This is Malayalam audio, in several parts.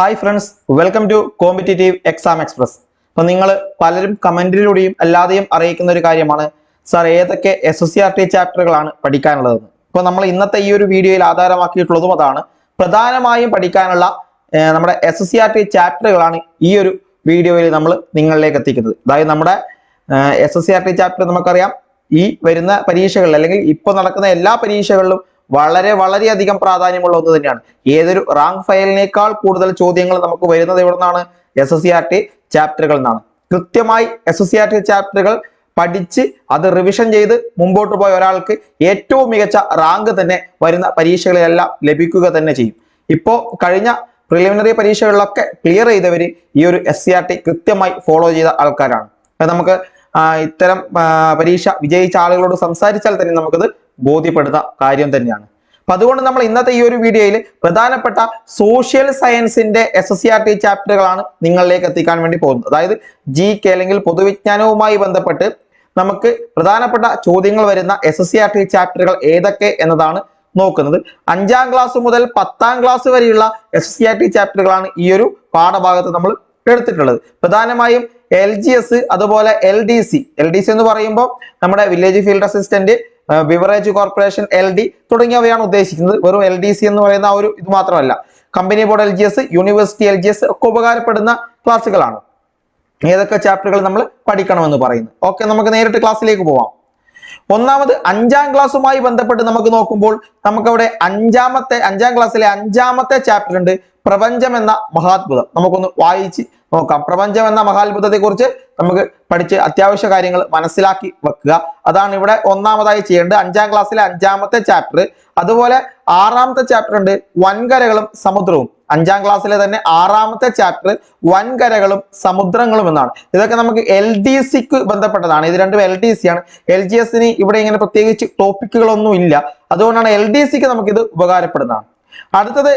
Hi friends welcome to competitive exam express അപ്പൊ നിങ്ങൾ പലരും കമന്റിലൂടെയും അല്ലാതെയും അറിയിക്കുന്ന ഒരു കാര്യമാണ്. സാർ ഏതൊക്കെ S S C R T ചാപ്റ്ററുകളാണ് പഠിക്കാനുള്ളതെന്ന് അപ്പോൾ നമ്മൾ ഇന്നത്തെ ഈ ഒരു വീഡിയോയിൽ ആധാരമാക്കിയിട്ടുള്ളതും അതാണ്. പ്രധാനമായും പഠിക്കാനുള്ള നമ്മുടെ S S C R T ചാപ്റ്ററുകളാണ് ഈ ഒരു വീഡിയോയിൽ നമ്മൾ നിങ്ങളിലേക്ക് എത്തിക്കുന്നത്. അതായത് നമ്മുടെ S S C R T chapter നമുക്കറിയാം. ഈ വരുന്ന പരീക്ഷകളിൽ അല്ലെങ്കിൽ ഇപ്പോൾ നടക്കുന്ന എല്ലാ പരീക്ഷകളിലും വളരെ വളരെയധികം പ്രാധാന്യമുള്ള ഒന്ന് തന്നെയാണ്. ഏതൊരു റാങ്ക് ഫയലിനേക്കാൾ കൂടുതൽ ചോദ്യങ്ങൾ നമുക്ക് വരുന്നത് എവിടെ നിന്നാണ് S S C R T ചാപ്റ്ററുകളിൽ നിന്നാണ്. കൃത്യമായി S S C R T ചാപ്റ്ററുകൾ പഠിച്ച് അത് റിവിഷൻ ചെയ്ത് മുമ്പോട്ട് പോയ ഒരാൾക്ക് ഏറ്റവും മികച്ച റാങ്ക് തന്നെ വരുന്ന പരീക്ഷകളിലെല്ലാം ലഭിക്കുക തന്നെ ചെയ്യും. ഇപ്പോൾ കഴിഞ്ഞ പ്രിലിമിനറി പരീക്ഷകളിലൊക്കെ ക്ലിയർ ചെയ്തവർ ഈ ഒരു എസ് സി ആർ ടി കൃത്യമായി ഫോളോ ചെയ്ത ആൾക്കാരാണ്. നമുക്ക് ഇത്തരം പരീക്ഷ വിജയിച്ച ആളുകളോട് സംസാരിച്ചാൽ തന്നെ നമുക്കത് ബോധ്യപ്പെടുന്ന കാര്യം തന്നെയാണ്. അപ്പൊ അതുകൊണ്ട് നമ്മൾ ഇന്നത്തെ ഈ ഒരു വീഡിയോയിൽ പ്രധാനപ്പെട്ട സോഷ്യൽ സയൻസിന്റെ S S C R T ചാപ്റ്ററുകളാണ് നിങ്ങളിലേക്ക് എത്തിക്കാൻ വേണ്ടി പോകുന്നത്. അതായത് ജി കെ അല്ലെങ്കിൽ പൊതുവിജ്ഞാനവുമായി ബന്ധപ്പെട്ട് നമുക്ക് പ്രധാനപ്പെട്ട ചോദ്യങ്ങൾ വരുന്ന S S C R T ചാപ്റ്ററുകൾ ഏതൊക്കെ എന്നതാണ് നോക്കുന്നത്. അഞ്ചാം ക്ലാസ് മുതൽ പത്താം ക്ലാസ് വരെയുള്ള എസ് സി ആർ ടി ചാപ്റ്ററുകളാണ് ഈ ഒരു പാഠഭാഗത്ത് നമ്മൾ എടുത്തിട്ടുള്ളത്. പ്രധാനമായും എൽ ജി എസ് അതുപോലെ L D C L D C എന്ന് പറയുമ്പോൾ നമ്മുടെ village field assistant beverage corporation L D തുടങ്ങിയവയാണ് ഉദ്ദേശിക്കുന്നത്. വെറും എൽ ഡി സി എന്ന് പറയുന്ന ആ ഒരു ഇത് മാത്രമല്ല. Company board L G S university L G S ഒക്കെ ഉപകാരപ്പെടുന്ന ക്ലാസ്സുകളാണ്. ഏതൊക്കെ ചാപ്റ്ററുകൾ നമ്മൾ പഠിക്കണമെന്ന് പറയുന്നു ഓക്കെ നമുക്ക് നേരിട്ട് ക്ലാസ്സിലേക്ക് പോവാം. ഒന്നാമത് അഞ്ചാം ക്ലാസ്സുമായി ബന്ധപ്പെട്ട് നമുക്ക് നോക്കുമ്പോൾ നമുക്കവിടെ അഞ്ചാമത്തെ അഞ്ചാം ക്ലാസ്സിലെ അഞ്ചാമത്തെ ചാപ്റ്റർ ഉണ്ട്. പ്രപഞ്ചം എന്ന മഹാത്ഭുതം. നമുക്കൊന്ന് വായിച്ച് നോക്കാം. പ്രപഞ്ചം എന്ന മഹാത്ഭുതത്തെ കുറിച്ച് നമുക്ക് പഠിച്ച് അത്യാവശ്യ കാര്യങ്ങൾ മനസ്സിലാക്കി വെക്കുക. അതാണ് ഇവിടെ ഒന്നാമതായി ചെയ്യേണ്ടത്. അഞ്ചാം ക്ലാസ്സിലെ അഞ്ചാമത്തെ ചാപ്റ്റർ അതുപോലെ ആറാമത്തെ ചാപ്റ്റർ ഉണ്ട്. വൻകരകളും സമുദ്രവും. അഞ്ചാം ക്ലാസ്സിലെ തന്നെ ആറാമത്തെ ചാപ്റ്റർ വൻകരകളും സമുദ്രങ്ങളും എന്നാണ്. ഇതൊക്കെ നമുക്ക് എൽ ഡി സിക്ക് ബന്ധപ്പെട്ടതാണ്. ഇത് രണ്ടും എൽ ഡി സി ആണ്. എൽ ജി എസിന് ഇവിടെ ഇങ്ങനെ പ്രത്യേകിച്ച് ടോപ്പിക്കുകളൊന്നും ഇല്ല. അതുകൊണ്ടാണ് എൽ ഡി സിക്ക് നമുക്കിത് ഉപകാരപ്പെടുന്നതാണ്. അടുത്തത്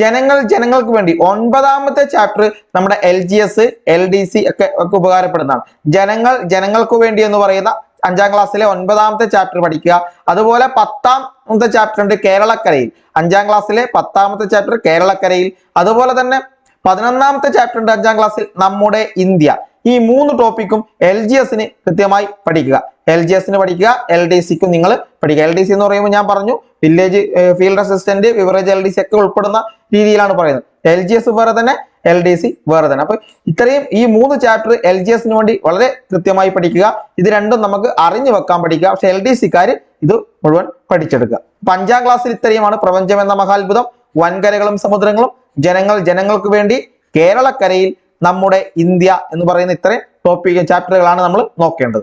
ജനങ്ങൾ ജനങ്ങൾക്ക് വേണ്ടി ഒൻപതാമത്തെ ചാപ്റ്റർ നമ്മുടെ L G S L D C ഒക്കെ ഒക്കെ ഉപകാരപ്പെടുന്നതാണ്. ജനങ്ങൾ ജനങ്ങൾക്ക് വേണ്ടി എന്ന് പറയുന്ന അഞ്ചാം ക്ലാസ്സിലെ ഒൻപതാമത്തെ ചാപ്റ്റർ പഠിക്കുക. അതുപോലെ പത്താമത്തെ ചാപ്റ്റർ ഉണ്ട് കേരളക്കരയിൽ. അഞ്ചാം ക്ലാസ്സിലെ പത്താമത്തെ ചാപ്റ്റർ കേരളക്കരയിൽ. അതുപോലെ തന്നെ പതിനൊന്നാമത്തെ ചാപ്റ്റർ ഉണ്ട് അഞ്ചാം ക്ലാസ്സിൽ നമ്മുടെ ഇന്ത്യ. ഈ മൂന്ന് ടോപ്പിക്കും എൽ ജി എസിന് കൃത്യമായി പഠിക്കുക. എൽ ജി എസിന് പഠിക്കുക എൽ ഡി സിക്കും നിങ്ങൾ പഠിക്കുക. എൽ ഡി സി എന്ന് പറയുമ്പോൾ ഞാൻ പറഞ്ഞു village field assistant beverage L D C ഒക്കെ ഉൾപ്പെടുന്ന രീതിയിലാണ് പറയുന്നത്. എൽ ജി എസ് വേറെ തന്നെ എൽ ഡി സി വേറെ തന്നെ. അപ്പൊ ഇത്രയും ഈ മൂന്ന് ചാപ്റ്റർ എൽ ജി എസിന് വേണ്ടി വളരെ കൃത്യമായി പഠിക്കുക. ഇത് രണ്ടും നമുക്ക് അറിഞ്ഞു വെക്കാൻ പഠിക്കുക. പക്ഷെ എൽ ഡി സിക്കാർ ഇത് മുഴുവൻ പഠിച്ചെടുക്കുക. അപ്പൊ അഞ്ചാം ക്ലാസ്സിൽ ഇത്രയുമാണ് പ്രപഞ്ചം എന്ന മഹാത്ഭുതം. വൻകരകളും സമുദ്രങ്ങളും ജനങ്ങൾ ജനങ്ങൾക്ക് വേണ്ടി കേരളക്കരയിൽ നമ്മുടെ ഇന്ത്യ എന്ന് പറയുന്ന ഇത്രയും ടോപ്പിക് ചാപ്റ്ററുകളാണ് നമ്മൾ നോക്കേണ്ടത്.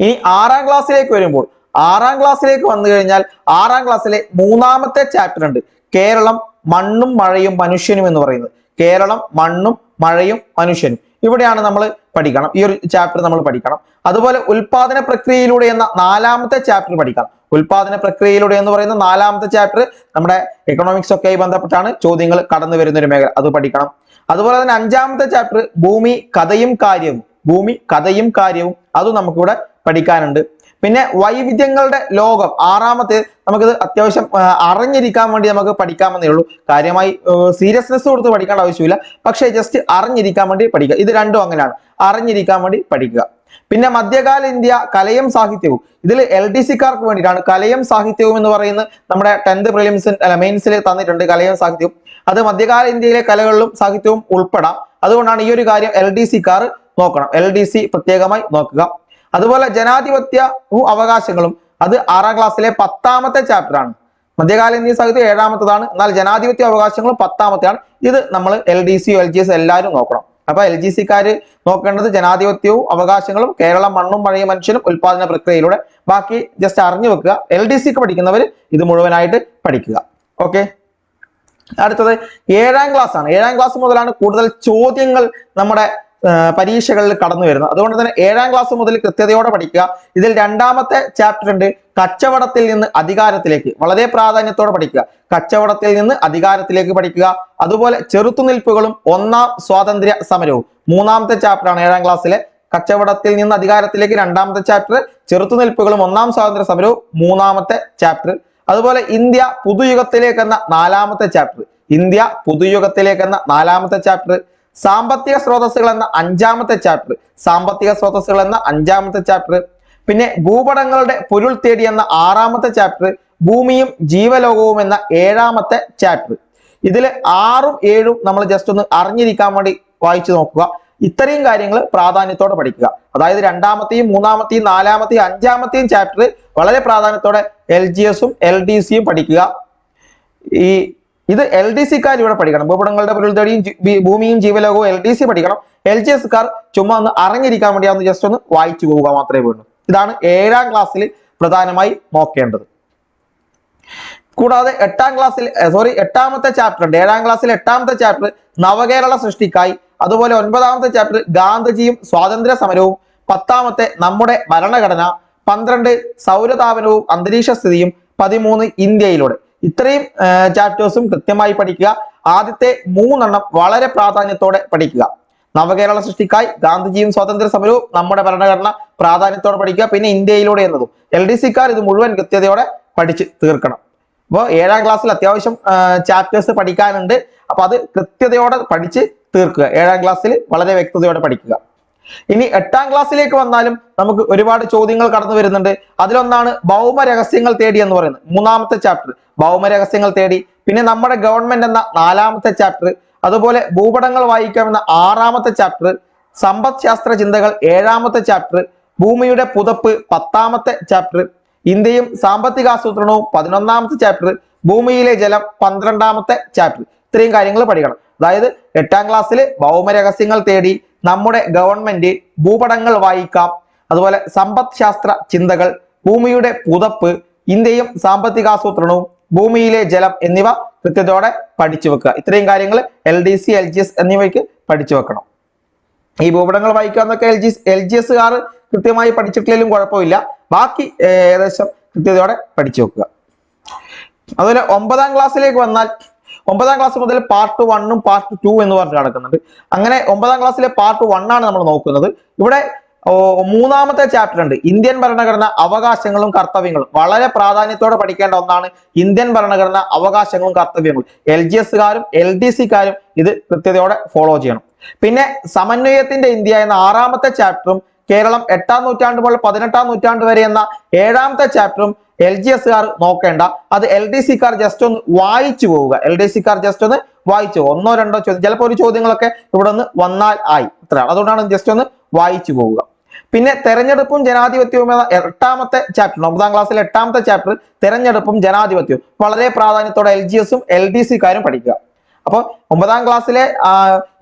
ഇനി ആറാം ക്ലാസ്സിലേക്ക് വരുമ്പോൾ ആറാം ക്ലാസ്സിലേക്ക് വന്നു കഴിഞ്ഞാൽ ആറാം ക്ലാസ്സിലെ മൂന്നാമത്തെ ചാപ്റ്റർ ഉണ്ട്. കേരളം മണ്ണും മഴയും മനുഷ്യനും എന്ന് പറയുന്നത്. കേരളം മണ്ണും മഴയും മനുഷ്യനും. ഇവിടെയാണ് നമ്മൾ പഠിക്കണം. ഈ ഒരു ചാപ്റ്റർ നമ്മൾ പഠിക്കണം. അതുപോലെ ഉൽപാദന പ്രക്രിയയിലൂടെ എന്ന നാലാമത്തെ ചാപ്റ്റർ പഠിക്കണം. ഉൽപാദന പ്രക്രിയയിലൂടെ എന്ന് പറയുന്ന നാലാമത്തെ ചാപ്റ്റർ നമ്മുടെ എക്കണോമിക്സ് ഒക്കെ ആയി ബന്ധപ്പെട്ടാണ് ചോദ്യങ്ങൾ കടന്നു വരുന്ന ഒരു മേഖല. അത് പഠിക്കണം. അതുപോലെ തന്നെ അഞ്ചാമത്തെ ചാപ്റ്റർ ഭൂമി കഥയും കാര്യവും. ഭൂമി കഥയും കാര്യവും അതും നമുക്കിവിടെ പഠിക്കാനുണ്ട്. പിന്നെ വൈവിധ്യങ്ങളുടെ ലോകം. ആറാമത്തെ നമുക്കിത് അത്യാവശ്യം അറിഞ്ഞിരിക്കാൻ വേണ്ടി നമുക്ക് പഠിക്കാമെന്നേ ഉള്ളൂ. കാര്യമായി സീരിയസ്നെസ് കൊടുത്ത് പഠിക്കേണ്ട ആവശ്യമില്ല. പക്ഷേ ജസ്റ്റ് അറിഞ്ഞിരിക്കാൻ വേണ്ടി പഠിക്കുക. ഇത് രണ്ടും അങ്ങനെയാണ്. അറിഞ്ഞിരിക്കാൻ വേണ്ടി പഠിക്കുക. പിന്നെ മധ്യകാല ഇന്ത്യ കലയും സാഹിത്യവും. ഇതിൽ എൽ ഡി സിക്കാർക്ക് വേണ്ടിയിട്ടാണ് കലയും സാഹിത്യവും എന്ന് പറയുന്നത് നമ്മുടെ ടെൻത്ത് പ്രിലിംസിൽ അല്ല മെയിൻസിൽ തന്നിട്ടുണ്ട് കലയും സാഹിത്യവും. അത് മധ്യകാല ഇന്ത്യയിലെ കലകളിലും സാഹിത്യവും ഉൾപ്പെടാം. അതുകൊണ്ടാണ് ഈ ഒരു കാര്യം എൽ ഡി സിക്കാർ നോക്കണം. എൽ ഡി സി പ്രത്യേകമായി നോക്കുക. അതുപോലെ ജനാധിപത്യ അവകാശങ്ങളും അത് ആറാം ക്ലാസ്സിലെ പത്താമത്തെ ചാപ്റ്റർ ആണ്. മധ്യകാല ഇന്ത്യൻ സാഹിത്യം ഏഴാമത്തതാണ്. എന്നാൽ ജനാധിപത്യ അവകാശങ്ങളും പത്താമത്തെയാണ്. ഇത് നമ്മൾ L D C L G S എല്ലാവരും നോക്കണം. അപ്പൊ എൽ ജി സിക്കാര് നോക്കേണ്ടത് ജനാധിപത്യവും അവകാശങ്ങളും കേരളം മണ്ണും മഴയും മനുഷ്യനും ഉൽപാദന പ്രക്രിയയിലൂടെ. ബാക്കി ജസ്റ്റ് അറിഞ്ഞു വെക്കുക. എൽ ഡി സിക്ക് പഠിക്കുന്നവർ ഇത് മുഴുവനായിട്ട് പഠിക്കുക. ഓക്കെ അടുത്തത് ഏഴാം ക്ലാസ് ആണ്. ഏഴാം ക്ലാസ് മുതലാണ് കൂടുതൽ ചോദ്യങ്ങൾ നമ്മുടെ പരീക്ഷകളിൽ കടന്നു വരുന്നത്. അതുകൊണ്ട് തന്നെ ഏഴാം ക്ലാസ് മുതൽ കൃത്യതയോടെ പഠിക്കുക. ഇതിൽ രണ്ടാമത്തെ ചാപ്റ്റർ ഉണ്ട് കച്ചവടത്തിൽ നിന്ന് അധികാരത്തിലേക്ക്. വളരെ പ്രാധാന്യത്തോടെ പഠിക്കുക. കച്ചവടത്തിൽ നിന്ന് അധികാരത്തിലേക്ക് പഠിക്കുക. അതുപോലെ ചെറുത്തുനിൽപ്പുകളും ഒന്നാം സ്വാതന്ത്ര്യ സമരവും. മൂന്നാമത്തെ ചാപ്റ്റർ ആണ് ഏഴാം ക്ലാസ്സിലെ കച്ചവടത്തിൽ നിന്ന് അധികാരത്തിലേക്ക് രണ്ടാമത്തെ ചാപ്റ്റർ ചെറുത്തുനിൽപ്പുകളും ഒന്നാം സ്വാതന്ത്ര്യ സമരവും മൂന്നാമത്തെ ചാപ്റ്റർ അതുപോലെ ഇന്ത്യ പുതുയുഗത്തിലേക്ക് എന്ന നാലാമത്തെ ചാപ്റ്റർ ഇന്ത്യ പുതുയുഗത്തിലേക്ക് എന്ന നാലാമത്തെ ചാപ്റ്റർ സാമ്പത്തിക സ്രോതസ്സുകൾ എന്ന അഞ്ചാമത്തെ ചാപ്റ്റർ സാമ്പത്തിക സ്രോതസ്സുകൾ എന്ന അഞ്ചാമത്തെ ചാപ്റ്റർ പിന്നെ ഭൂപടങ്ങളുടെ പൊരുൾ തേടി എന്ന ആറാമത്തെ ചാപ്റ്റർ ഭൂമിയും ജീവലോകവും എന്ന ഏഴാമത്തെ ചാപ്റ്റർ ഇതിൽ ആറും ഏഴും നമ്മൾ ജസ്റ്റ് ഒന്ന് അറിഞ്ഞിരിക്കാൻ വേണ്ടി വായിച്ചു നോക്കുക. ഇത്രയും കാര്യങ്ങൾ പ്രാധാന്യത്തോടെ പഠിക്കുക. അതായത് രണ്ടാമത്തെയും മൂന്നാമത്തെയും നാലാമത്തെയും അഞ്ചാമത്തെയും ചാപ്റ്റർ വളരെ പ്രാധാന്യത്തോടെ എൽ ജി എസും എൽ ഡി സിയും പഠിക്കുക. ഈ ഇത് എൽ ഡി സിക്കാർ ഇവിടെ പഠിക്കണം. ഭൂപടങ്ങളുടെ പൊരുൾ തേടിയും ജി- ഭി- ഭൂമിയും ജീവലോകവും എൽ ഡി സി പഠിക്കണം. എൽ ജി എസ്കാർ ചുമ്മാ ഒന്ന് അറിഞ്ഞിരിക്കാൻ വേണ്ടി ഒന്ന് ജസ്റ്റ് ഒന്ന് വായിച്ചു പോവുക മാത്രമേ വേണ്ടൂ. ഇതാണ് ഏഴാം ക്ലാസ്സിൽ പ്രധാനമായി നോക്കേണ്ടത്. കൂടാതെ എട്ടാം ക്ലാസ്സിൽ സോറി എട്ടാമത്തെ ചാപ്റ്റർ ഉണ്ട്. ഏഴാം ക്ലാസ്സിൽ എട്ടാമത്തെ ചാപ്റ്റർ നവകേരള സൃഷ്ടിക്കായി. അതുപോലെ ഒൻപതാമത്തെ ചാപ്റ്റർ ഗാന്ധിജിയും സ്വാതന്ത്ര്യ സമരവും പത്താമത്തെ നമ്മുടെ ഭരണഘടന. പന്ത്രണ്ട് സൗരതാപനവും അന്തരീക്ഷ സ്ഥിതിയും പതിമൂന്ന് ഇന്ത്യയിലൂടെ. ഇത്രയും ചാപ്റ്റേഴ്സും കൃത്യമായി പഠിക്കുക. ആദ്യത്തെ മൂന്നെണ്ണം വളരെ പ്രാധാന്യത്തോടെ പഠിക്കുക. നവകേരള സൃഷ്ടിക്കായി ഗാന്ധിജിയും സ്വാതന്ത്ര്യ സമരവും നമ്മുടെ ഭരണഘടന പ്രാധാന്യത്തോടെ പഠിക്കുക പിന്നെ ഇന്ത്യയിലൂടെ എന്നതും. എൽ ഡി സിക്കാർ ഇത് മുഴുവൻ കൃത്യതയോടെ പഠിച്ച് തീർക്കണം. അപ്പോൾ ഏഴാം ക്ലാസ്സിൽ അത്യാവശ്യം ചാപ്റ്റേഴ്സ് പഠിക്കാനുണ്ട്. അപ്പൊ അത് കൃത്യതയോടെ പഠിച്ച് തീർക്കുക. ഏഴാം ക്ലാസ്സിൽ വളരെ വ്യക്തതയോടെ പഠിക്കുക. ഇനി എട്ടാം ക്ലാസ്സിലേക്ക് വന്നാലും നമുക്ക് ഒരുപാട് ചോദ്യങ്ങൾ കടന്നു വരുന്നുണ്ട്. അതിലൊന്നാണ് ഭൗമ രഹസ്യങ്ങൾ തേടി എന്ന് പറയുന്നത്. മൂന്നാമത്തെ ചാപ്റ്റർ ഭൗമ രഹസ്യങ്ങൾ തേടി. പിന്നെ നമ്മുടെ ഗവൺമെന്റ് എന്ന നാലാമത്തെ ചാപ്റ്റർ അതുപോലെ ഭൂപടങ്ങൾ വായിക്കാമെന്ന ആറാമത്തെ ചാപ്റ്റർ സമ്പദ് ശാസ്ത്ര ചിന്തകൾ ഏഴാമത്തെ ചാപ്റ്റർ ഭൂമിയുടെ പുതപ്പ് പത്താമത്തെ ചാപ്റ്റർ ഇന്ത്യയും സാമ്പത്തിക ആസൂത്രണവും പതിനൊന്നാമത്തെ ചാപ്റ്റർ ഭൂമിയിലെ ജലം പന്ത്രണ്ടാമത്തെ ചാപ്റ്റർ ഇത്രയും കാര്യങ്ങൾ പഠിക്കണം. അതായത് എട്ടാം ക്ലാസ്സിൽ ഭൗമരഹസ്യങ്ങൾ തേടി നമ്മുടെ ഗവൺമെന്റ് ഭൂപടങ്ങൾ വായിക്കാം. അതുപോലെ സമ്പദ് ശാസ്ത്ര ചിന്തകൾ ഭൂമിയുടെ പുതപ്പ് ഇന്ത്യയും സാമ്പത്തികാസൂത്രണവും ഭൂമിയിലെ ജലം എന്നിവ കൃത്യതയോടെ പഠിച്ചു വെക്കുക. ഇത്രയും കാര്യങ്ങൾ L D C L G S എന്നിവയ്ക്ക് പഠിച്ചു വെക്കണം. ഈ ഭൂപടങ്ങൾ വായിക്കാന്നൊക്കെ എൽ ജി എൽ ജി എസ്സുകാർ കൃത്യമായി പഠിച്ചിട്ടില്ലെങ്കിലും കുഴപ്പമില്ല. ബാക്കി ഏകദേശം കൃത്യതയോടെ പഠിച്ചു വെക്കുക. അതുപോലെ ഒമ്പതാം ക്ലാസ്സിലേക്ക് വന്നാൽ ഒമ്പതാം ക്ലാസ് മുതൽ പാർട്ട് വണ്ണും പാർട്ട് ടു എന്ന് പറഞ്ഞ് നടക്കുന്നുണ്ട്. അങ്ങനെ ഒമ്പതാം ക്ലാസ്സിലെ പാർട്ട് വൺ ആണ് നമ്മൾ നോക്കുന്നത്. ഇവിടെ മൂന്നാമത്തെ ചാപ്റ്റർ ഉണ്ട്. ഇന്ത്യൻ ഭരണഘടന അവകാശങ്ങളും കർത്തവ്യങ്ങളും. വളരെ പ്രാധാന്യത്തോടെ പഠിക്കേണ്ട ഒന്നാണ് ഇന്ത്യൻ ഭരണഘടന അവകാശങ്ങളും കർത്തവ്യങ്ങളും. എൽ ജി എസ്സുകാരും എൽ ഡി സിക്കാരും ഇത് കൃത്യതയോടെ ഫോളോ ചെയ്യണം. പിന്നെ സമന്വയത്തിന്റെ ഇന്ത്യ എന്ന ആറാമത്തെ ചാപ്റ്ററും കേരളം എട്ടാം നൂറ്റാണ്ട് മുതൽ പതിനെട്ടാം നൂറ്റാണ്ട് വരെ എന്ന ഏഴാമത്തെ ചാപ്റ്ററും എൽ ജി എസ്കാർ നോക്കേണ്ട. അത് എൽ ഡി സിക്കാർ ജസ്റ്റ് ഒന്ന് വായിച്ചു പോവുക. എൽ ഡി സിക്കാർ ജസ്റ്റ് ഒന്ന് വായിച്ചു. ഒന്നോ രണ്ടോ ചോദ്യം ചിലപ്പോൾ ഒരു ചോദ്യങ്ങളൊക്കെ ഇവിടെ നിന്ന് വന്നാൽ ആയി. ഇത്രയാണ് അതുകൊണ്ടാണ് ജസ്റ്റ് ഒന്ന് വായിച്ചു പോവുക. പിന്നെ തെരഞ്ഞെടുപ്പും ജനാധിപത്യവും എന്ന എട്ടാമത്തെ ചാപ്റ്റർ ഒമ്പതാം ക്ലാസ്സിലെ എട്ടാമത്തെ ചാപ്റ്റർ തെരഞ്ഞെടുപ്പും ജനാധിപത്യവും. വളരെ പ്രാധാന്യത്തോടെ എൽ ജി എസും എൽ ഡി സിക്കാരും പഠിക്കുക. അപ്പോൾ ഒമ്പതാം ക്ലാസ്സിലെ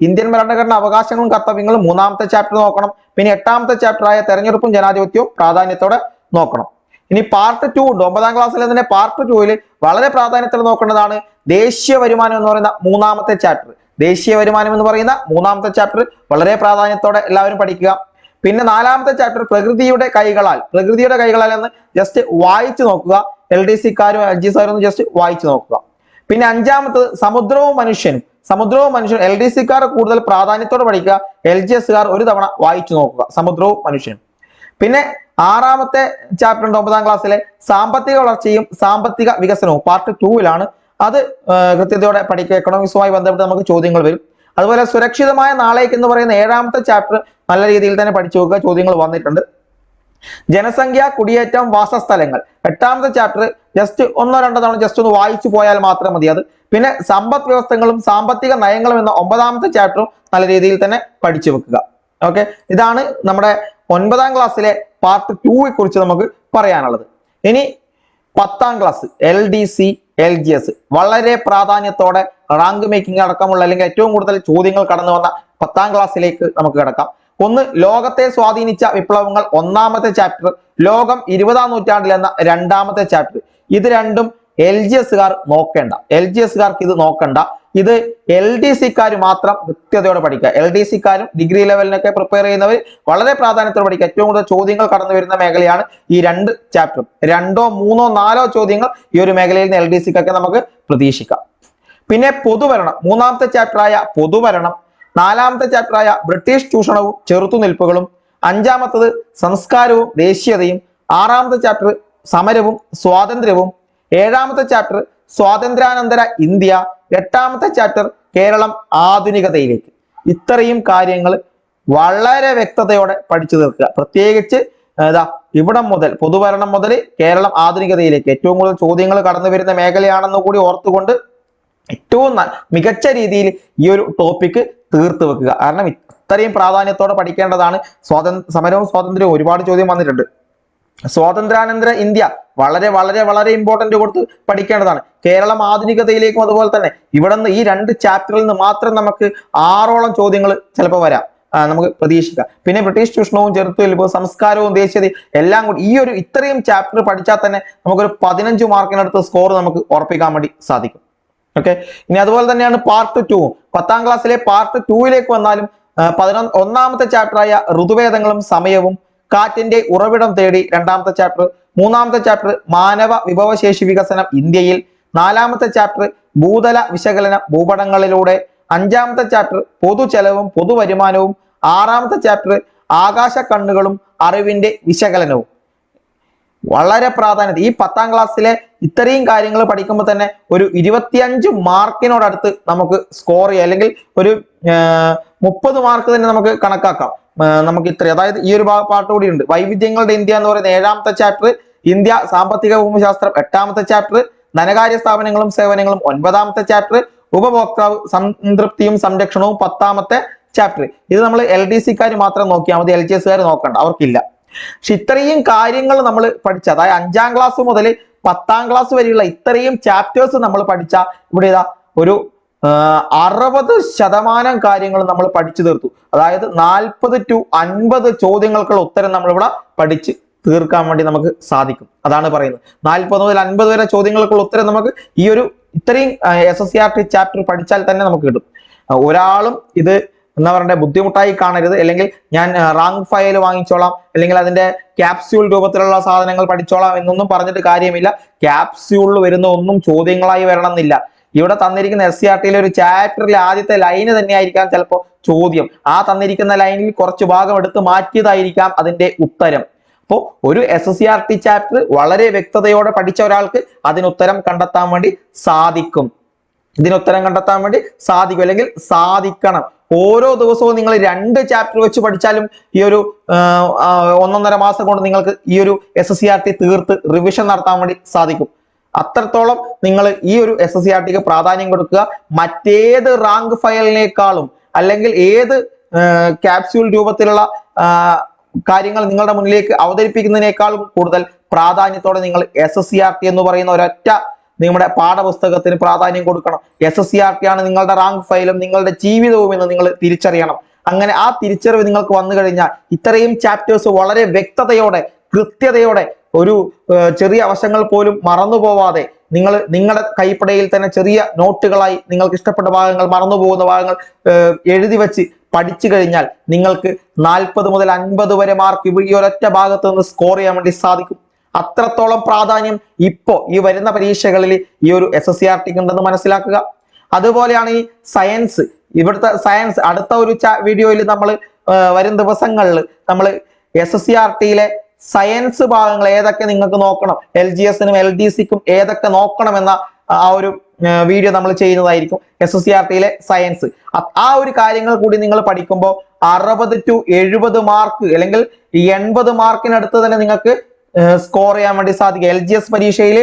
ഇന്ത്യൻ ഭരണഘടന അവകാശങ്ങളും കർത്തവ്യങ്ങളും മൂന്നാമത്തെ ചാപ്റ്റർ നോക്കണം. പിന്നെ എട്ടാമത്തെ ചാപ്റ്ററായ തെരഞ്ഞെടുപ്പും ജനാധിപത്യവും പ്രാധാന്യത്തോടെ നോക്കണം. ഇനി പാർട്ട് ടു ഉണ്ട്. ഒമ്പതാം ക്ലാസ്സിലെ തന്നെ പാർട്ട് ടുവിൽ വളരെ പ്രാധാന്യത്തിൽ നോക്കേണ്ടതാണ് ദേശീയ വരുമാനം എന്ന് പറയുന്ന മൂന്നാമത്തെ ചാപ്റ്റർ ദേശീയ വരുമാനം എന്ന് പറയുന്ന മൂന്നാമത്തെ ചാപ്റ്റർ വളരെ പ്രാധാന്യത്തോടെ എല്ലാവരും പഠിക്കുക. പിന്നെ നാലാമത്തെ ചാപ്റ്റർ പ്രകൃതിയുടെ കൈകളാൽ പ്രകൃതിയുടെ കൈകളാൽ എന്ന് ജസ്റ്റ് വായിച്ചു നോക്കുക. എൽ ഡി സിക്കാരും എൽ ജി സാരും ജസ്റ്റ് വായിച്ചു നോക്കുക. പിന്നെ അഞ്ചാമത്തത് സമുദ്രവും മനുഷ്യനും. സമുദ്രവും മനുഷ്യനും എൽ ഡി സിക്കാർ കൂടുതൽ പ്രാധാന്യത്തോടെ പഠിക്കുക. എൽ ജി എസ്സുകാർ ഒരു തവണ വായിച്ചു നോക്കുക. സമുദ്രവും മനുഷ്യനും. പിന്നെ ആറാമത്തെ ചാപ്റ്റർ ഉണ്ട് ഒമ്പതാം ക്ലാസ്സിലെ സാമ്പത്തിക വളർച്ചയും സാമ്പത്തിക വികസനവും പാർട്ട് ടൂവിലാണ് അത് കൃത്യതയോടെ പഠിക്കുക. എക്കണോമിക്സുമായി ബന്ധപ്പെട്ട് നമുക്ക് ചോദ്യങ്ങൾ വരും. അതുപോലെ സുരക്ഷിതമായ നാളേക്ക് എന്ന് പറയുന്ന ഏഴാമത്തെ ചാപ്റ്റർ നല്ല രീതിയിൽ തന്നെ പഠിച്ചു നോക്കുക. ചോദ്യങ്ങൾ വന്നിട്ടുണ്ട്. ജനസംഖ്യ കുടിയേറ്റം വാസസ്ഥലങ്ങൾ. എട്ടാമത്തെ ചാപ്റ്റർ ജസ്റ്റ് ഒന്നോ രണ്ടോ തവണ ജസ്റ്റ് ഒന്ന് വായിച്ചു പോയാൽ മാത്രം മതി അത്. പിന്നെ സമ്പദ് വ്യവസ്ഥകളും സാമ്പത്തിക നയങ്ങളും എന്ന ഒമ്പതാമത്തെ ചാപ്റ്ററും നല്ല രീതിയിൽ തന്നെ പഠിച്ചു വെക്കുക. ഓക്കെ ഇതാണ് നമ്മുടെ ഒൻപതാം ക്ലാസ്സിലെ പാർട്ട് ടൂയെ കുറിച്ച് നമുക്ക് പറയാനുള്ളത്. ഇനി പത്താം class L D C L G S വളരെ പ്രാധാന്യത്തോടെ റാങ്ക് മേക്കിംഗ് അടക്കമുള്ള അല്ലെങ്കിൽ ഏറ്റവും കൂടുതൽ ചോദ്യങ്ങൾ കടന്നു വന്ന പത്താം ക്ലാസ്സിലേക്ക് നമുക്ക് കിടക്കാം. ഒന്ന് ലോകത്തെ സ്വാധീനിച്ച വിപ്ലവങ്ങൾ ഒന്നാമത്തെ ചാപ്റ്റർ ലോകം ഇരുപതാം നൂറ്റാണ്ടിൽ എന്ന രണ്ടാമത്തെ ചാപ്റ്റർ ഇത് രണ്ടും എൽ ജി എസ്സുകാർ നോക്കേണ്ട. എൽ ജി എസ്സുകാർക്ക് ഇത് നോക്കണ്ട. ഇത് എൽ ഡി സിക്കാർ മാത്രം കൃത്യതയോടെ പഠിക്കുക. എൽ ഡി സിക്കാരും ഡിഗ്രി ലെവലിനൊക്കെ പ്രിപ്പയർ ചെയ്യുന്നവർ വളരെ പ്രാധാന്യത്തോടെ പഠിക്കുക. ഏറ്റവും കൂടുതൽ ചോദ്യങ്ങൾ കടന്നു വരുന്ന മേഖലയാണ് ഈ രണ്ട് ചാപ്റ്ററും രണ്ടോ മൂന്നോ നാലോ ചോദ്യങ്ങൾ ഈ ഒരു മേഖലയിൽ നിന്ന് എൽ ഡി സിക്കൊക്കെ നമുക്ക് പ്രതീക്ഷിക്കാം. പിന്നെ പൊതുവരണം മൂന്നാമത്തെ ചാപ്റ്ററായ പൊതുവരണം നാലാമത്തെ ചാപ്റ്ററായ ബ്രിട്ടീഷ് ചൂഷണവും ചെറുത്തുനിൽപ്പുകളും അഞ്ചാമത്തത് സംസ്കാരവും ദേശീയതയും ആറാമത്തെ ചാപ്റ്റർ സമരവും സ്വാതന്ത്ര്യവും ഏഴാമത്തെ ചാപ്റ്റർ സ്വാതന്ത്ര്യാനന്തര ഇന്ത്യ എട്ടാമത്തെ ചാപ്റ്റർ കേരളം ആധുനികതയിലേക്ക്. ഇത്രയും കാര്യങ്ങൾ വളരെ വ്യക്തതയോടെ പഠിച്ചു തീർക്കുക. പ്രത്യേകിച്ച് ഇതാ ഇവിടം മുതൽ പൊതുഭരണം മുതൽ കേരളം ആധുനികതയിലേക്ക്. ഏറ്റവും കൂടുതൽ ചോദ്യങ്ങൾ കടന്നു വരുന്ന മേഖലയാണെന്ന് കൂടി ഓർത്തുകൊണ്ട് ഏറ്റവും മികച്ച രീതിയിൽ ഈ ഒരു ടോപ്പിക്ക് തീർത്ത് വെക്കുക. കാരണം ഇത്രയും പ്രാധാന്യത്തോടെ പഠിക്കേണ്ടതാണ് സ്വാതന്ത്ര്യ സമരവും സ്വാതന്ത്ര്യവും ഒരുപാട് ചോദ്യം വന്നിട്ടുണ്ട്. സ്വാതന്ത്ര്യാനന്തര ഇന്ത്യ വളരെ വളരെ വളരെ ഇമ്പോർട്ടന്റ് കൊടുത്ത് പഠിക്കേണ്ടതാണ്. കേരളം ആധുനികതയിലേക്കും അതുപോലെ തന്നെ. ഇവിടെ നിന്ന് ഈ രണ്ട് ചാപ്റ്ററിൽ നിന്ന് മാത്രം നമുക്ക് ആറോളം ചോദ്യങ്ങൾ ചിലപ്പോൾ വരാം. നമുക്ക് പ്രതീക്ഷിക്കാം. പിന്നെ ബ്രിട്ടീഷ് ചൂഷണവും ചെറുത്തുനിൽപ്പും സംസ്കാരവും ദേശീയത എല്ലാം കൂടി ഈ ഒരു ഇത്രയും ചാപ്റ്റർ പഠിച്ചാൽ തന്നെ നമുക്കൊരു പതിനഞ്ച് മാർക്കിനടുത്ത് സ്കോർ നമുക്ക് ഉറപ്പിക്കാൻ വേണ്ടി സാധിക്കും. ഓക്കെ ഇനി അതുപോലെ തന്നെയാണ് പാർട്ട് ടു പത്താം ക്ലാസ്സിലെ പാർട്ട് ടൂയിലേക്ക് വന്നാലും പതിനൊന്ന് ഒന്നാമത്തെ ചാപ്റ്ററായ ഋതുവേദങ്ങളും സമയവും കാറ്റിന്റെ ഉറവിടം തേടി രണ്ടാമത്തെ ചാപ്റ്റർ മൂന്നാമത്തെ ചാപ്റ്റർ മാനവ വിഭവശേഷി വികസനം ഇന്ത്യയിൽ. നാലാമത്തെ ചാപ്റ്റർ ഭൂതല വിശകലനം ഭൂപടങ്ങളിലൂടെ. അഞ്ചാമത്തെ ചാപ്റ്റർ പൊതുചെലവും പൊതുവരുമാനവും ആറാമത്തെ ചാപ്റ്റർ ആകാശ കണ്ണുകളും അറിവിന്റെ വിശകലനവും. വളരെ പ്രാധാന്യത ഈ പത്താം ക്ലാസ്സിലെ ഇത്രയും കാര്യങ്ങൾ പഠിക്കുമ്പോൾ തന്നെ ഒരു ഇരുപത്തിയഞ്ച് മാർക്കിനോടടുത്ത് നമുക്ക് സ്കോർ ചെയ്യാം. അല്ലെങ്കിൽ ഒരു മുപ്പത് മാർക്ക് തന്നെ നമുക്ക് കണക്കാക്കാം. നമുക്ക് ഇത്ര അതായത് ഈ ഒരു പാട്ട് കൂടി ഉണ്ട്. വൈവിധ്യങ്ങളുടെ ഇന്ത്യ എന്ന് പറയുന്ന ഏഴാമത്തെ ചാപ്റ്റർ ഇന്ത്യ സാമ്പത്തിക ഭൂമിശാസ്ത്രം എട്ടാമത്തെ ചാപ്റ്റർ ധനകാര്യ സ്ഥാപനങ്ങളും സേവനങ്ങളും ഒൻപതാമത്തെ ചാപ്റ്റർ ഉപഭോക്താവ് സംതൃപ്തിയും സംരക്ഷണവും പത്താമത്തെ ചാപ്റ്റർ ഇത് നമ്മൾ എൽ ഡി സിക്കാർ മാത്രം നോക്കിയാൽ മതി എൽ ജി എസ്കാർ നോക്കണ്ട അവർക്കില്ല. പക്ഷെ ഇത്രയും കാര്യങ്ങൾ നമ്മൾ പഠിച്ച അതായത് അഞ്ചാം ക്ലാസ് മുതൽ പത്താം ക്ലാസ് വരെയുള്ള ഇത്രയും ചാപ്റ്റേഴ്സ് നമ്മൾ പഠിച്ച ഇവിടെ ഒരു അറുപത് ശതമാനം കാര്യങ്ങൾ നമ്മൾ പഠിച്ചു തീർത്തു. അതായത് നാൽപ്പത് ടു അൻപത് ചോദ്യങ്ങൾക്കുള്ള ഉത്തരം നമ്മൾ ഇവിടെ പഠിച്ച് തീർക്കാൻ വേണ്ടി നമുക്ക് സാധിക്കും. അതാണ് പറയുന്നത്. നാൽപ്പത് മുതൽ അൻപത് വരെ ചോദ്യങ്ങൾക്കുള്ള ഉത്തരം നമുക്ക് ഈ ഒരു ഇത്രയും S S C R T chapter പഠിച്ചാൽ തന്നെ നമുക്ക് കിട്ടും. ഒരാളും ഇത് എന്താ പറയണ്ടേ ബുദ്ധിമുട്ടായി കാണരുത്. അല്ലെങ്കിൽ ഞാൻ റാങ്ക് ഫയൽ വാങ്ങിച്ചോളാം. അല്ലെങ്കിൽ അതിന്റെ ക്യാപ്സ്യൂൾ രൂപത്തിലുള്ള സാധനങ്ങൾ പഠിച്ചോളാം എന്നൊന്നും പറഞ്ഞിട്ട് കാര്യമില്ല. ക്യാപ്സ്യൂളിൽ വരുന്ന ഒന്നും ചോദ്യങ്ങളായി വരണം എന്നില്ല ഇവിടെ തന്നിരിക്കുന്ന എസ് സി ആർ ടിയിലെ ഒരു ചാപ്റ്ററിലെ ആദ്യത്തെ ലൈന് തന്നെയായിരിക്കാം ചിലപ്പോൾ ചോദ്യം. ആ തന്നിരിക്കുന്ന ലൈനിൽ കുറച്ച് ഭാഗം എടുത്ത് മാറ്റിയതായിരിക്കാം അതിന്റെ ഉത്തരം. അപ്പോൾ ഒരു S S C R T chapter വളരെ വ്യക്തതയോടെ പഠിച്ച ഒരാൾക്ക് അതിനുത്തരം കണ്ടെത്താൻ വേണ്ടി സാധിക്കും. ഇതിനുത്തരം കണ്ടെത്താൻ വേണ്ടി സാധിക്കും അല്ലെങ്കിൽ സാധിക്കണം. ഓരോ ദിവസവും നിങ്ങൾ രണ്ട് ചാപ്റ്റർ വെച്ച് പഠിച്ചാലും ഈ ഒരു ഒന്നൊന്നര മാസം കൊണ്ട് നിങ്ങൾക്ക് ഈ ഒരു S S C R T തീർത്ത് റിവിഷൻ നടത്താൻ വേണ്ടി സാധിക്കും. അത്രത്തോളം നിങ്ങൾ ഈ ഒരു എസ് എസ് സി പ്രാധാന്യം കൊടുക്കുക. മറ്റേത് റാങ്ക് ഫയലിനേക്കാളും അല്ലെങ്കിൽ ഏത് ക്യാപ്സ്യൂൾ രൂപത്തിലുള്ള കാര്യങ്ങൾ നിങ്ങളുടെ മുന്നിലേക്ക് അവതരിപ്പിക്കുന്നതിനേക്കാളും കൂടുതൽ പ്രാധാന്യത്തോടെ നിങ്ങൾ S S C R T എന്ന് പറയുന്ന ഒരൊറ്റ നിങ്ങളുടെ പാഠപുസ്തകത്തിന് പ്രാധാന്യം കൊടുക്കണം. S S C R T ആണ് നിങ്ങളുടെ റാങ്ക് ഫയലും നിങ്ങളുടെ ജീവിതവും എന്ന് നിങ്ങൾ തിരിച്ചറിയണം. അങ്ങനെ ആ തിരിച്ചറിവ് നിങ്ങൾക്ക് വന്നു കഴിഞ്ഞാൽ ഇത്രയും ചാപ്റ്റേഴ്സ് വളരെ വ്യക്തതയോടെ കൃത്യതയോടെ ഒരു ചെറിയ അവസരങ്ങൾ പോലും മറന്നു പോവാതെ നിങ്ങൾ നിങ്ങളുടെ കൈപ്പടയിൽ തന്നെ ചെറിയ നോട്ടുകളായി നിങ്ങൾക്ക് ഇഷ്ടപ്പെട്ട ഭാഗങ്ങൾ മറന്നു പോകുന്ന ഭാഗങ്ങൾ എഴുതി വെച്ച് പഠിച്ചു കഴിഞ്ഞാൽ നിങ്ങൾക്ക് നാൽപ്പത് മുതൽ അൻപത് വരെ മാർക്ക് ഈ ഒരൊറ്റ ഭാഗത്ത് നിന്ന് സ്കോർ ചെയ്യാൻ വേണ്ടി സാധിക്കും. അത്രത്തോളം പ്രാധാന്യം ഇപ്പോ ഈ വരുന്ന പരീക്ഷകളിൽ ഈ ഒരു എസ് എസ് സി ആർ ടിക്ക് ഉണ്ടെന്ന് മനസ്സിലാക്കുക. അതുപോലെയാണ് ഈ സയൻസ് ഇവിടുത്തെ സയൻസ് അടുത്ത ഒരു വീഡിയോയിൽ നമ്മൾ വരും ദിവസങ്ങളിൽ നമ്മൾ എസ് എസ് സി ആർ ടിയിലെ സയൻസ് ഭാഗങ്ങൾ ഏതൊക്കെ നിങ്ങൾക്ക് നോക്കണം? എൽ ജി എസിനും എൽ ഡി സിക്കും ഏതൊക്കെ നോക്കണം എന്ന ആ ഒരു വീഡിയോ നമ്മൾ ചെയ്യുന്നതായിരിക്കും എസ് എസ് സി ആർ ടിയിലെ സയൻസ് ആ ഒരു കാര്യങ്ങൾ കൂടി നിങ്ങൾ പഠിക്കുമ്പോൾ അറുപത് ടു എഴുപത് മാർക്ക് അല്ലെങ്കിൽ എൺപത് മാർക്കിനടുത്ത് തന്നെ നിങ്ങൾക്ക് സ്കോർ ചെയ്യാൻ വേണ്ടി സാധിക്കും. എൽ ജി എസ് പരീക്ഷയിൽ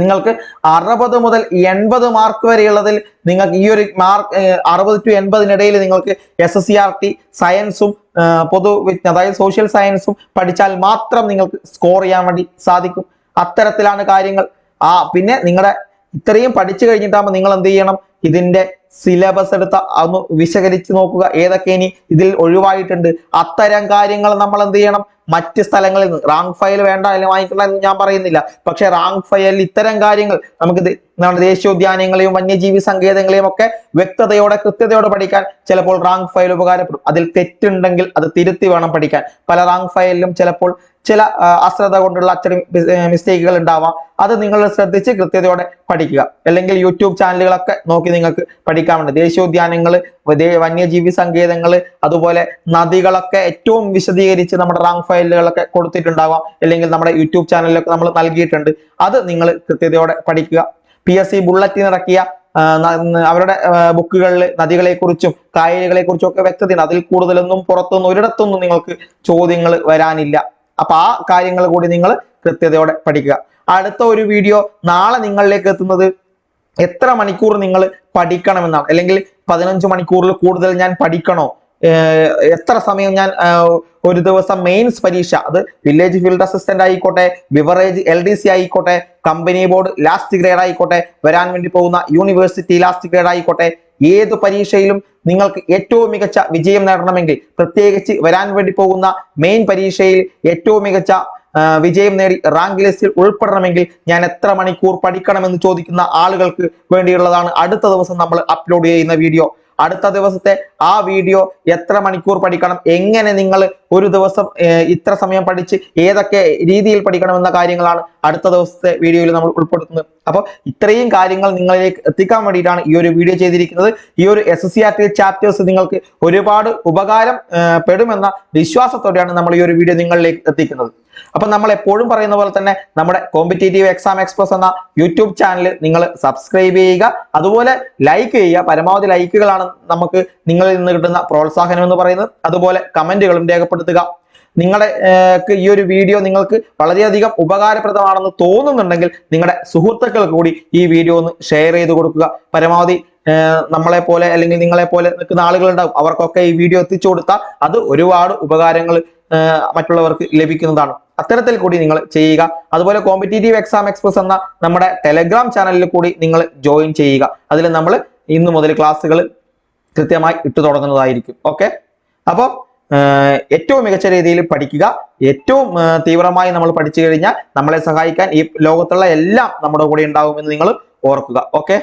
നിങ്ങൾക്ക് അറുപത് മുതൽ എൺപത് മാർക്ക് വരെയുള്ളതിൽ നിങ്ങൾക്ക് ഈ ഒരു മാർക്ക് അറുപത് ടു എൺപതിനിടയിൽ നിങ്ങൾക്ക് S S C R T സയൻസും പൊതു അതായത് സോഷ്യൽ സയൻസും പഠിച്ചാൽ മാത്രം നിങ്ങൾക്ക് സ്കോർ ചെയ്യാൻ വേണ്ടി സാധിക്കും. അത്തരത്തിലാണ് കാര്യങ്ങൾ. ആ പിന്നെ നിങ്ങളുടെ ഇത്രയും പഠിച്ചു കഴിഞ്ഞിട്ടാകുമ്പോൾ നിങ്ങൾ എന്ത് ചെയ്യണം? ഇതിന്റെ സിലബസ് എടുത്ത് ഒന്ന് വിശകലിച്ച് നോക്കുക. ഏതൊക്കെ ഇനി ഇതിൽ ഒഴിവായിട്ടുണ്ട്. അത്തരം കാര്യങ്ങൾ നമ്മൾ എന്ത് ചെയ്യണം? മറ്റ് സ്ഥലങ്ങളിൽ നിന്ന്. റാങ്ക് ഫയൽ വേണ്ട അല്ലെങ്കിൽ വാങ്ങിക്കണ്ട എന്ന് ഞാൻ പറയുന്നില്ല. പക്ഷെ റാങ്ക് ഫയലിൽ ഇത്തരം കാര്യങ്ങൾ നമുക്ക് നമ്മുടെ ദേശീയോദ്യാനങ്ങളെയും വന്യജീവി സങ്കേതങ്ങളെയും ഒക്കെ വ്യക്തതയോടെ കൃത്യതയോടെ പഠിക്കാൻ ചിലപ്പോൾ റാങ്ക് ഫയൽ ഉപകാരപ്പെടും. അതിൽ തെറ്റുണ്ടെങ്കിൽ അത് തിരുത്തി വേണം പഠിക്കാൻ. പല റാങ്ക് ഫയലിലും ചിലപ്പോൾ ചില അശ്രദ്ധ കൊണ്ടുള്ള അച്ചടി മിസ്റ്റേക്കുകൾ ഉണ്ടാവാം. അത് നിങ്ങൾ ശ്രദ്ധിച്ച് കൃത്യതയോടെ പഠിക്കുക. അല്ലെങ്കിൽ യൂട്യൂബ് ചാനലുകളൊക്കെ നോക്കി നിങ്ങൾക്ക് പഠിക്കാൻ വേണ്ടി ദേശീയോദ്യാനങ്ങൾ വന്യജീവി സങ്കേതങ്ങൾ അതുപോലെ നദികളൊക്കെ ഏറ്റവും വിശദീകരിച്ച് നമ്മുടെ റാങ്ക് ഫയലുകളൊക്കെ കൊടുത്തിട്ടുണ്ടാവാം. അല്ലെങ്കിൽ നമ്മുടെ യൂട്യൂബ് ചാനലിലൊക്കെ നമ്മൾ നൽകിയിട്ടുണ്ട്. അത് നിങ്ങൾ കൃത്യതയോടെ പഠിക്കുക. പി എസ് സി ബുള്ളറ്റിൻ ഇറക്കിയ അവരുടെ ബുക്കുകളിൽ നദികളെക്കുറിച്ചും കുറിച്ചും കായലുകളെ കുറിച്ചും ഒക്കെ വ്യക്തതയുണ്ട്. അതിൽ കൂടുതലൊന്നും പുറത്തൊന്നും ഒരിടത്തൊന്നും നിങ്ങൾക്ക് ചോദ്യങ്ങൾ വരാനില്ല. അപ്പൊ ആ കാര്യങ്ങൾ കൂടി നിങ്ങൾ കൃത്യതയോടെ പഠിക്കുക. അടുത്ത ഒരു വീഡിയോ നാളെ നിങ്ങളിലേക്ക് എത്തുന്നത് എത്ര മണിക്കൂർ നിങ്ങൾ പഠിക്കണമെന്നാണ്. അല്ലെങ്കിൽ പതിനഞ്ച് മണിക്കൂറിൽ കൂടുതൽ ഞാൻ പഠിക്കണോ? എത്ര സമയം ഞാൻ ഒരു ദിവസം മെയിൻസ് പരീക്ഷ അത് വില്ലേജ് ഫീൽഡ് അസിസ്റ്റന്റ് ആയിക്കോട്ടെ ബിവറേജ് എൽ ഡി സി ആയിക്കോട്ടെ കമ്പനി ബോർഡ് ലാസ്റ്റ് ഗ്രേഡ് ആയിക്കോട്ടെ വരാൻ വേണ്ടി പോകുന്ന യൂണിവേഴ്സിറ്റി ലാസ്റ്റ് ഗ്രേഡ് ആയിക്കോട്ടെ ഏത് പരീക്ഷയിലും നിങ്ങൾക്ക് ഏറ്റവും മികച്ച വിജയം നേടണമെങ്കിൽ പ്രത്യേകിച്ച് വരാൻ വേണ്ടി പോകുന്ന മെയിൻ പരീക്ഷയിൽ ഏറ്റവും മികച്ച വിജയം നേടി റാങ്ക് ലിസ്റ്റിൽ ഉൾപ്പെടണമെങ്കിൽ ഞാൻ എത്ര മണിക്കൂർ പഠിക്കണമെന്ന് ചോദിക്കുന്ന ആളുകൾക്ക് വേണ്ടിയുള്ളതാണ് അടുത്ത ദിവസം നമ്മൾ അപ്ലോഡ് ചെയ്യുന്ന വീഡിയോ അടുത്ത ദിവസത്തെ ആ വീഡിയോ എത്ര മണിക്കൂർ പഠിക്കണം? എങ്ങനെ നിങ്ങൾ ഒരു ദിവസം ഇത്ര സമയം പഠിച്ച് ഏതൊക്കെ രീതിയിൽ പഠിക്കണം എന്ന കാര്യങ്ങളാണ് അടുത്ത ദിവസത്തെ വീഡിയോയിൽ നമ്മൾ ഉൾപ്പെടുത്തുന്നത്. അപ്പോൾ ഇത്രയും കാര്യങ്ങൾ നിങ്ങളിലേക്ക് എത്തിക്കാൻ വേണ്ടിയിട്ടാണ് ഈ ഒരു വീഡിയോ ചെയ്തിരിക്കുന്നത്. ഈ ഒരു S S C R T chapters നിങ്ങൾക്ക് ഒരുപാട് ഉപകാരം പെടുമെന്ന വിശ്വാസത്തോടെയാണ് നമ്മൾ ഈ ഒരു വീഡിയോ നിങ്ങളിലേക്ക് എത്തിക്കുന്നത്. അപ്പൊ നമ്മൾ എപ്പോഴും പറയുന്ന പോലെ തന്നെ നമ്മുടെ കോമ്പറ്റേറ്റീവ് എക്സാം എക്സ്പ്രസ് എന്ന യൂട്യൂബ് ചാനൽ നിങ്ങൾ സബ്സ്ക്രൈബ് ചെയ്യുക. അതുപോലെ ലൈക്ക് ചെയ്യുക. പരമാവധി ലൈക്കുകളാണ് നമുക്ക് നിങ്ങളിൽ നിന്ന് കിട്ടുന്ന പ്രോത്സാഹനം എന്ന് പറയുന്നത്. അതുപോലെ കമന്റുകളും രേഖപ്പെടുത്തുക. നിങ്ങളുടെ ഈ ഒരു വീഡിയോ നിങ്ങൾക്ക് വളരെയധികം ഉപകാരപ്രദമാണെന്ന് തോന്നുന്നുണ്ടെങ്കിൽ നിങ്ങളുടെ സുഹൃത്തുക്കൾക്ക് കൂടി ഈ വീഡിയോ ഒന്ന് ഷെയർ ചെയ്ത് കൊടുക്കുക. പരമാവധി നമ്മളെ പോലെ അല്ലെങ്കിൽ നിങ്ങളെ പോലെ നിൽക്കുന്ന ആളുകളുണ്ടാവും അവർക്കൊക്കെ ഈ വീഡിയോ എത്തിച്ചു കൊടുത്താൽ അത് ഒരുപാട് ഉപകാരങ്ങൾ മറ്റുള്ളവർക്ക് ലഭിക്കുന്നതാണ്. അത്തരത്തിൽ കൂടി നിങ്ങൾ ചെയ്യുക. അതുപോലെ കോമ്പറ്റേറ്റീവ് എക്സാം എക്സ്പ്രസ് എന്ന നമ്മുടെ ടെലഗ്രാം ചാനലിൽ കൂടി നിങ്ങൾ ജോയിൻ ചെയ്യുക. അതിൽ നമ്മൾ ഇന്നു മുതൽ ക്ലാസ്സുകൾ കൃത്യമായി ഇട്ടു തുടങ്ങുന്നതായിരിക്കും. ഓക്കെ അപ്പോൾ ഏറ്റവും മികച്ച രീതിയിൽ പഠിക്കുക. ഏറ്റവും തീവ്രമായി നമ്മൾ പഠിച്ചു കഴിഞ്ഞാൽ നമ്മളെ സഹായിക്കാൻ ഈ ലോകത്തുള്ള എല്ലാം നമ്മുടെ കൂടെ ഉണ്ടാകുമെന്ന് നിങ്ങൾ ഓർക്കുക. ഓക്കെ